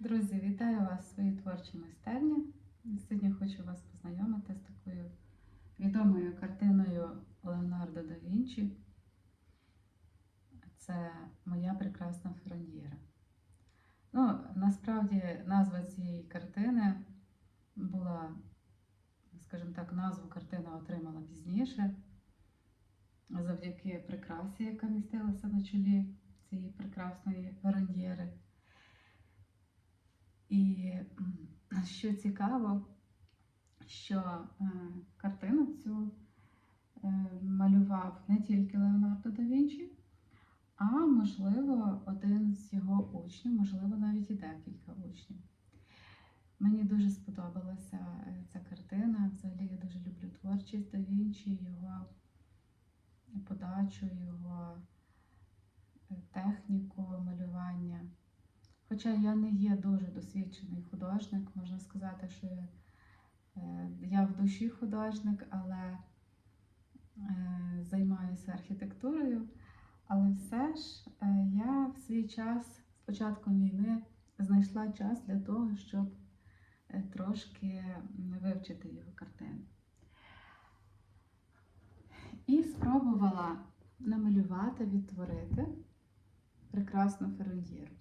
Друзі, вітаю вас в своїй творчій майстерні. Сьогодні хочу вас познайомити з такою відомою картиною Леонардо да Вінчі. Це Моя прекрасна Фроньєра. Ну, насправді назва цієї картини була, скажімо так, назву картина отримала пізніше, завдяки прикрасі, яка містилася на чолі цієї прекрасної Фроньєри. І що цікаво, що е, картину цю е, малював не тільки Леонардо да Вінчі, а можливо один з його учнів, можливо, навіть і декілька учнів. Мені дуже сподобалася е, ця картина. Взагалі я дуже люблю творчість да Вінчі, його подачу, його техніку малювання. Хоча я не є дуже досвідчений художник, можна сказати, що я, е, в душі художник, але е, займаюся архітектурою. Але все ж е, я в свій час з початком війни знайшла час для того, щоб трошки вивчити його картини. І спробувала намалювати, відтворити прекрасну ференьєру.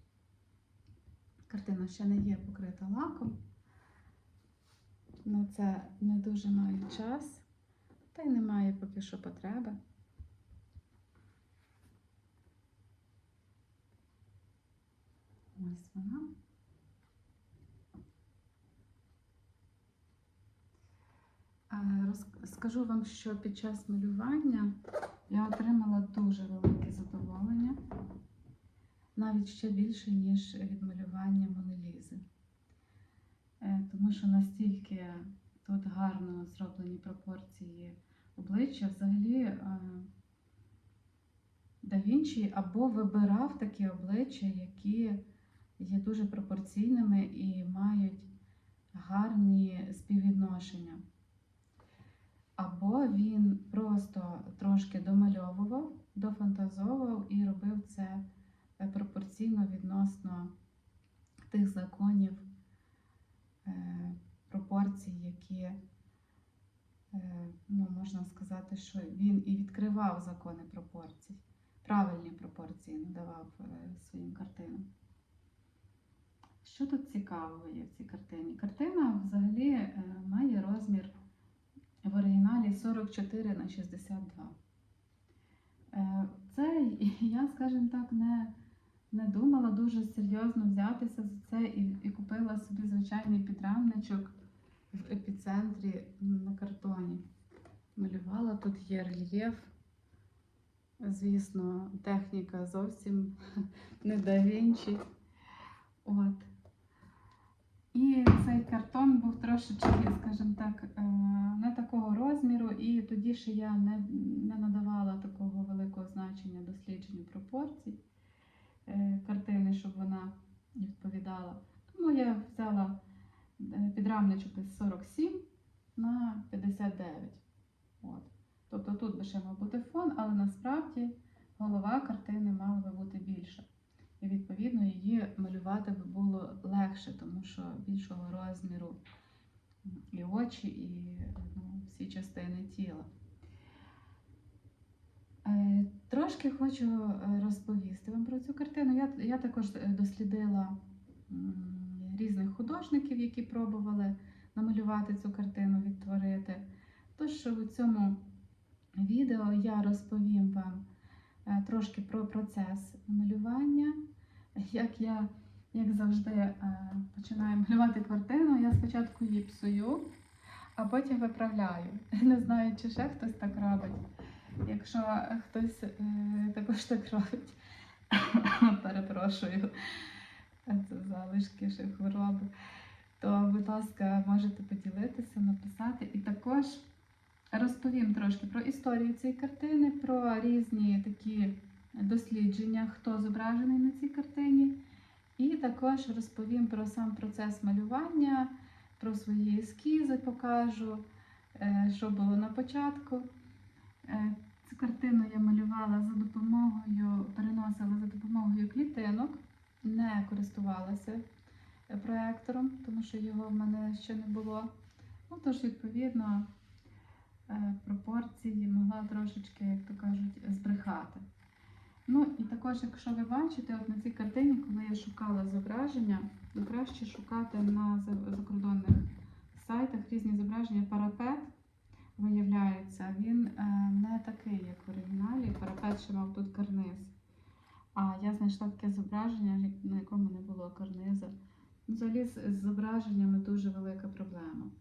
Картина ще не є покрита лаком. На це не дуже маю час, та й немає поки що потреби. Ось вона. Е, Скажу вам, що під час малювання я отримала дуже навіть ще більше, ніж від малювання Монелізи. Е, Тому що настільки тут гарно зроблені пропорції обличчя, взагалі е, да або вибирав такі обличчя, які є дуже пропорційними і мають гарні співвідношення. Або він просто трошки домальовував, дофантазовував і робив це пропорційно відносно тих законів е, пропорцій, які, е, ну, можна сказати, що він і відкривав закони пропорцій, правильні пропорції надавав е, своїм картинам. Що тут цікавого є в цій картині? Картина взагалі е, має розмір в оригіналі 44 на 62. Е, Це я, скажімо так, не, не думала дуже серйозно взятися за це і, і купила собі звичайний підрамничок в епіцентрі на картоні. Малювала, тут є рельєф. Звісно, техніка зовсім не да Вінчі. От. І цей картон був трошечки, скажімо так, е, не такого розміру, і тоді ще я не, не надавала такого великого значення дослідженню пропорцій картини, щоб вона відповідала. Тому я взяла е, підрамничок із 47 на 59. От. Тобто тут би ще мав бути фон, але насправді голова картини мала би бути більша. І відповідно її малювати би було легше, тому що більшого розміру і очі, і ну, всі частини тіла. Е, Трошки хочу е, розповісти вам про цю картину. Я, я також е, дослідила різних художників, які пробували намалювати цю картину, відтворити. Тож у цьому відео я розповім вам е, трошки про процес малювання. Як я, як завжди, починаю малювати картину, я спочатку її псую, а потім виправляю. Не знаю, чи ще хтось так робить. Якщо хтось е, також так робить, перепрошую, це залишки ще хвороби, то, будь ласка, можете поділитися, написати. І також розповім трошки про історію цієї картини, про різні такі дослідження, хто зображений на цій картині. І також розповім про сам процес малювання, про свої ескізи покажу, е, що було на початку. Цю картину я малювала за допомогою, переносила за допомогою клітинок, не користувалася е, проектором, тому що його в мене ще не було. Ну, тож, відповідно, е, пропорції могла трошечки, як то кажуть, збрехати. Ну і також, якщо ви бачите, от на цій картині, коли я шукала зображення, то краще шукати на закордонних сайтах різні зображення. Парапет виявляється, він е, не такий, як в оригіналі. Парапет ще мав тут карниз. А я знайшла таке зображення, на якому не було карниза. Взагалі з, зображеннями дуже велика проблема.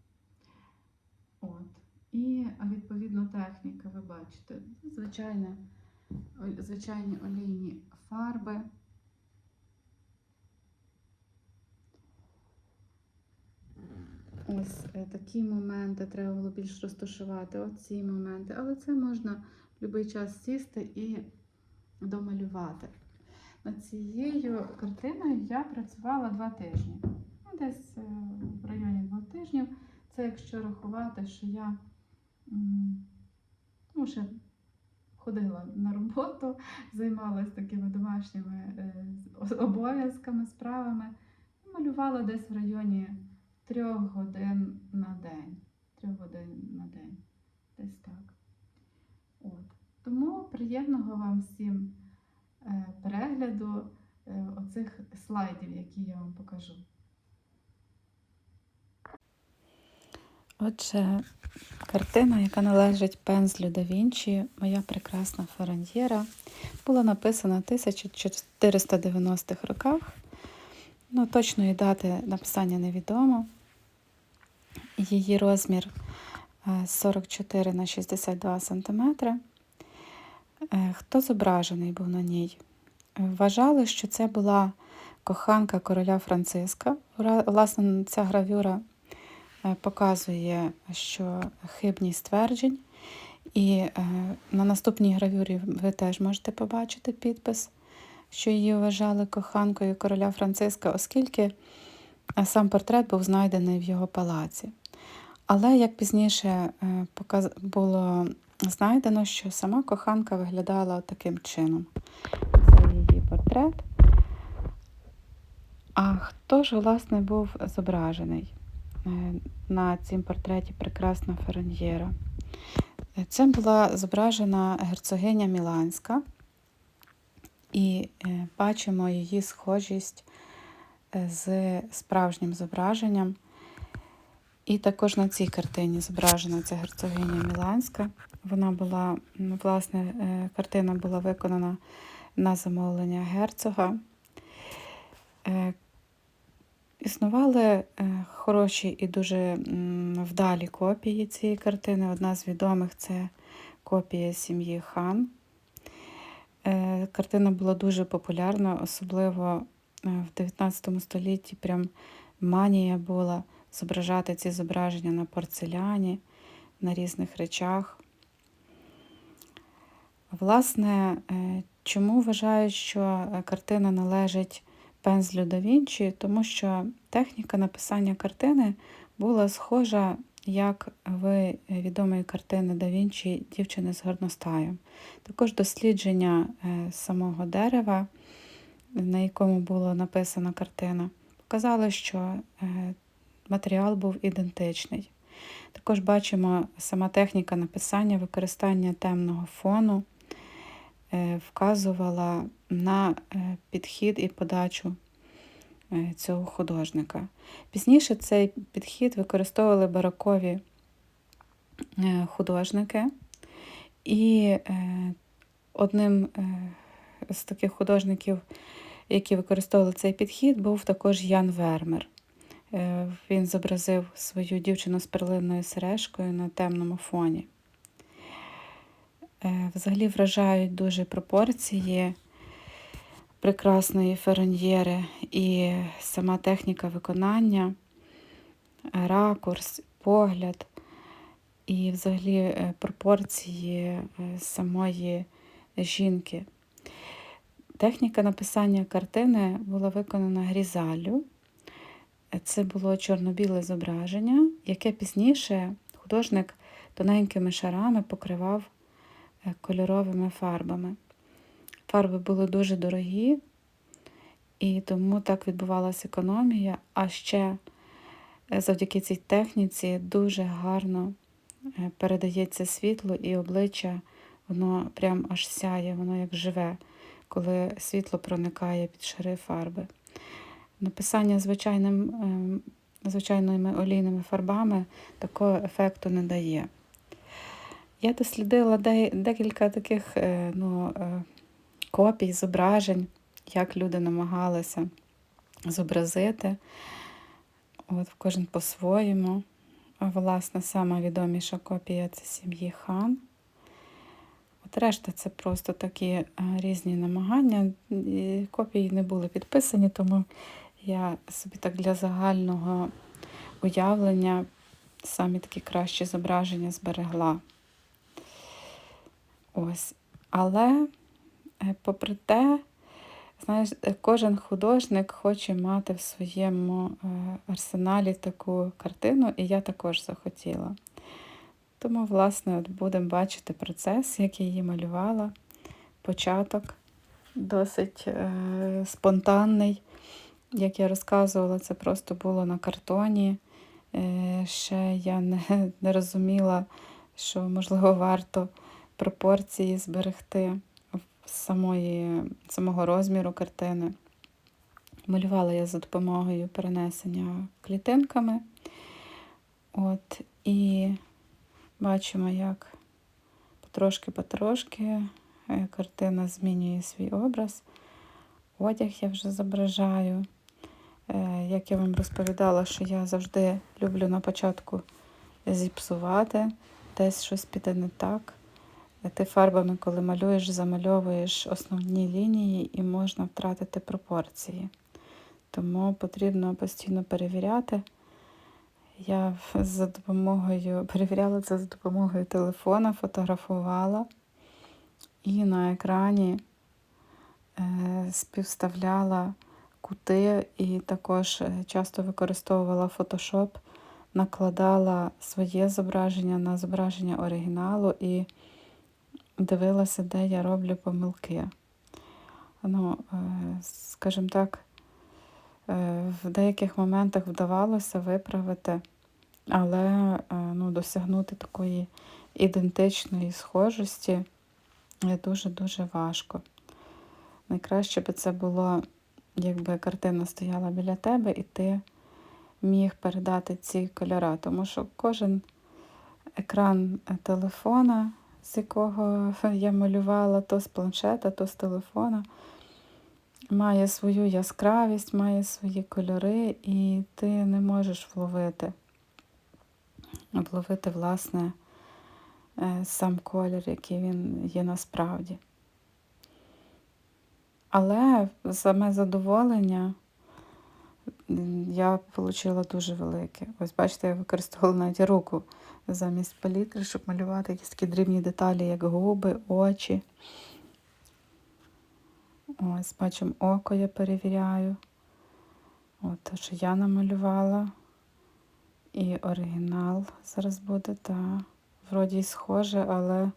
От. І відповідно техніка, ви бачите, звичайне, звичайні олійні фарби. Ось е, такі моменти треба було більш розташувати, оці моменти. Але це можна в будь-який час сісти і домалювати. Над цією картиною я працювала два тижні. Ну, Десь е, в районі двох тижнів. Це якщо рахувати, що я ну, ще ходила на роботу, займалася такими домашніми е, обов'язками, справами. Малювала десь в районі трьох годин на день. Трьох годин на день. Десь так. От. Тому приємного вам всім е, перегляду е, оцих слайдів, які я вам покажу. Отже, картина, яка належить пензлю да Вінчі, моя прекрасна Ферраньєра, була написана в 1490-х роках. Ну, точної дати написання невідомо. Її розмір е, 44 на 62 см. Хто зображений був на ній? Е, Вважали, що це була коханка короля Франциска. Власне, ця гравюра е, показує, що хибність тверджень. І е, на наступній гравюрі ви теж можете побачити підпис, що її вважали коханкою короля Франциска, оскільки е, сам портрет був знайдений в його палаці. Але як пізніше е, було знайдено, що сама коханка виглядала таким чином. Це її портрет. А хто ж, власне, був зображений е, на цім портреті прекрасна Ференьєра? Е, Це була зображена герцогиня Міланська, і е, бачимо її схожість з справжнім зображенням. І також на цій картині зображена ця герцогиня Міланська. Вона була, ну, власне, е, картина була виконана на замовлення герцога. Е, Існували е, хороші і дуже вдалі копії цієї картини. Одна з відомих це копія сім'ї Хан. Картина була дуже популярна, особливо в 19 столітті прям манія була зображати ці зображення на порцеляні, на різних речах. Власне, е, чому вважають, що е, картина належить пензлю да Вінчі? Тому що техніка написання картини була схожа, як в відомої картини да Вінчі Дівчини з горностаєм. Також дослідження самого дерева, на якому була написана картина, показали, що е, матеріал був ідентичний. Також бачимо сама техніка написання, використання темного фону е, вказувала на е, підхід і подачу цього художника. Пізніше цей підхід використовували барокові е, художники, і одним з таких художників, які використовували цей підхід, був також Ян Вермер. Е, Він зобразив свою дівчину з перлинною сережкою на темному фоні. Е, Взагалі вражають дуже пропорції прекрасної фероньєри і сама техніка виконання, ракурс, погляд і взагалі е, пропорції самої жінки. Техніка написання картини була виконана грізалю. Це було чорно-біле зображення, яке пізніше художник тоненькими шарами покривав е, кольоровими фарбами. Фарби були дуже дорогі, І тому так відбувалася економія. А ще е, завдяки цій техніці дуже гарно е, передається світло і обличчя, воно прям аж сяє, воно як живе, коли світло проникає під шари фарби. Написання звичайним, ем, звичайними олійними фарбами такого ефекту не дає. Я дослідила декілька таких е, ну, е, копій, зображень, як люди намагалися зобразити. От кожен по-своєму. А, Власне, сама відоміша копія це сім'ї хан. От решта це просто такі е, різні намагання. Копії не були підписані, тому я собі так для загального уявлення самі такі кращі зображення зберегла. Ось. Але, е, попри те, знаєш, е, кожен художник хоче мати в своєму арсеналі таку картину, і я також захотіла. Тому, власне, от будемо бачити процес, як я її малювала. Початок досить е, спонтанний. Як я розказувала, це просто було на картоні. Е, ще я не, не розуміла, що, можливо, варто пропорції зберегти самої, самого розміру картини. Малювала я за допомогою перенесення клітинками. От, і бачимо, як потрошки-потрошки е, картина змінює свій образ. Одяг я вже зображаю. Е, Як я вам розповідала, що я завжди люблю на початку зіпсувати, десь щось піде не так. Ти фарбами, коли малюєш, замальовуєш основні лінії і можна втратити пропорції. Тому потрібно постійно перевіряти. Я за допомогою перевіряла це за допомогою телефона, фотографувала і на екрані е, співставляла кути і також е, часто використовувала Photoshop, накладала своє зображення на зображення оригіналу і дивилася, де я роблю помилки. Ну, е, скажімо так, в деяких моментах вдавалося виправити, але е, ну, досягнути такої ідентичної схожості дуже-дуже важко. Найкраще би це було, якби картина стояла біля тебе, і ти міг передати ці кольори, тому що кожен екран телефона з якого я малювала то з планшета, то з телефона. Має свою яскравість, має свої кольори, і ти не можеш вловити, вловити, власне, е, сам колір, який він є насправді. Але саме задоволення я отримала дуже велике. Ось бачите, я використовувала навіть руку замість палітри, щоб малювати якісь такі дрібні деталі, як губи, очі. Ось, бачимо, око я перевіряю. От те, що я намалювала. І оригінал зараз буде, та вроді й схоже, але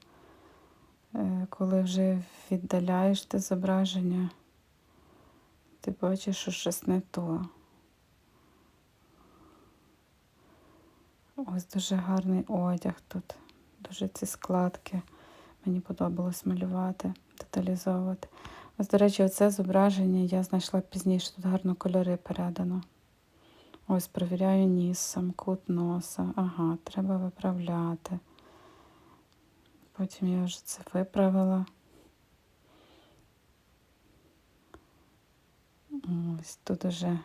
е, коли вже віддаляєш те зображення, ти бачиш, що щось не то. Ось дуже гарний одяг тут. Дуже ці складки. Мені подобалось малювати, деталізовувати. Ось, до речі, оце зображення я знайшла пізніше, тут гарно кольори передано. Ось, провіряю ніс, сам кут носа. Ага, треба виправляти. Потім я вже це виправила. Ось тут уже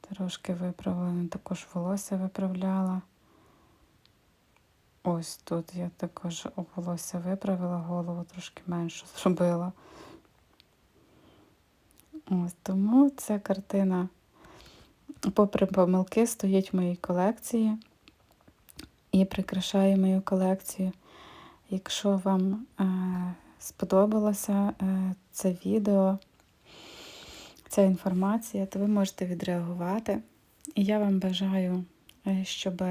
трошки виправлено, також волосся виправляла. Ось тут я також волосся виправила, голову трошки менше зробила. Ось тому ця картина, попри помилки, стоїть в моїй колекції і прикрашає мою колекцію. Якщо вам е, сподобалося е, це відео, ця інформація, то ви можете відреагувати. І я вам бажаю, е, щоб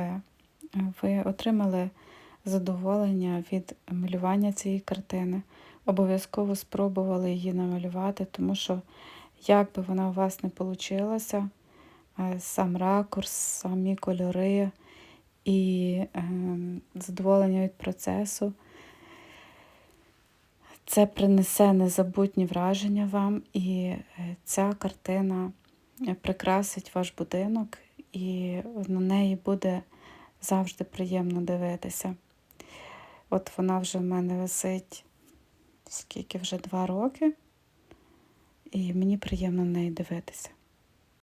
ви отримали задоволення від малювання цієї картини. Обов'язково спробували її намалювати, тому що Як би вона у вас не получилася, е, сам ракурс, самі кольори і ем, задоволення від процесу. Це принесе незабутні враження вам, і е, ця картина е, прикрасить ваш будинок, і на неї буде завжди приємно дивитися. От вона вже в мене висить скільки вже два роки, і мені приємно на неї дивитися.